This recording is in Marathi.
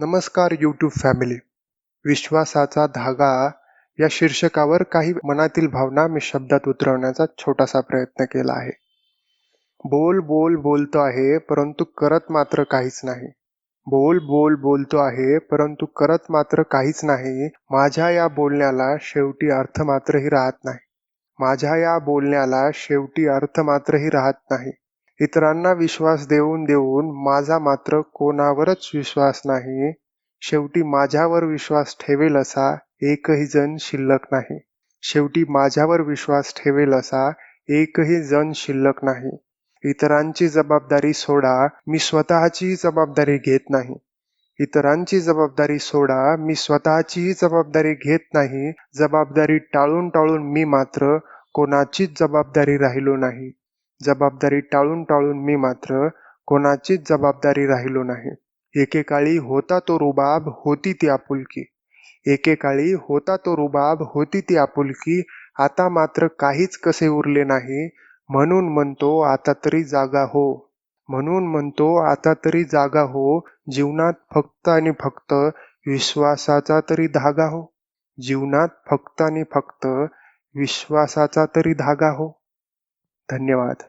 नमस्कार यूट्यूब फॅमिली विश्वासाचा धागा या शीर्षकावर काही मनातील भावना मी शब्दात उतरवण्याचा छोटासा प्रयत्न केला आहे. बोल बोल बोलतो आहे परंतु करत मात्र काहीच नाही. बोल बोल बोलतो आहे परंतु करत मात्र काहीच नाही. माझ्या या बोलण्याला शेवटी अर्थ मात्रही राहत नाही. माझ्या या बोलण्याला शेवटी अर्थ मात्रही राहत नाही. इतरांना विश्वास देऊन देऊन माझा मात्र कोणावरच विश्वास नाही. शेवटी माझ्यावर विश्वास ठेवेल असा एकही जण शिल्लक नाही. शेवटी माझ्यावर विश्वास ठेवेल असा एकही जण शिल्लक नाही. इतरांची जबाबदारी सोडा मी स्वतःची जबाबदारी घेत नाही. इतरांची जबाबदारी सोडा मी स्वतःचीही जबाबदारी घेत नाही. जबाबदारी टाळून टाळून मी मात्र कोणाचीच जबाबदारी राहिलो नाही. जबाबदारी टाळून टाळून मी मात्र कोणाचीच जबाबदारी राहिलो नाही. एकेकाळी होता तो रुबाब होती ती आपुलकी. एकेकाळी होता तो रुबाब होती ती आपुलकी. आता मात्र काहीच कसे उरले नाही. म्हणून म्हणतो आता तरी जागा हो. म्हणून म्हणतो आता तरी जागा हो. जीवनात फक्त आणि फक्त विश्वासाचा तरी धागा हो. जीवनात फक्त आणि फक्त विश्वासाचा तरी धागा हो. धन्यवाद.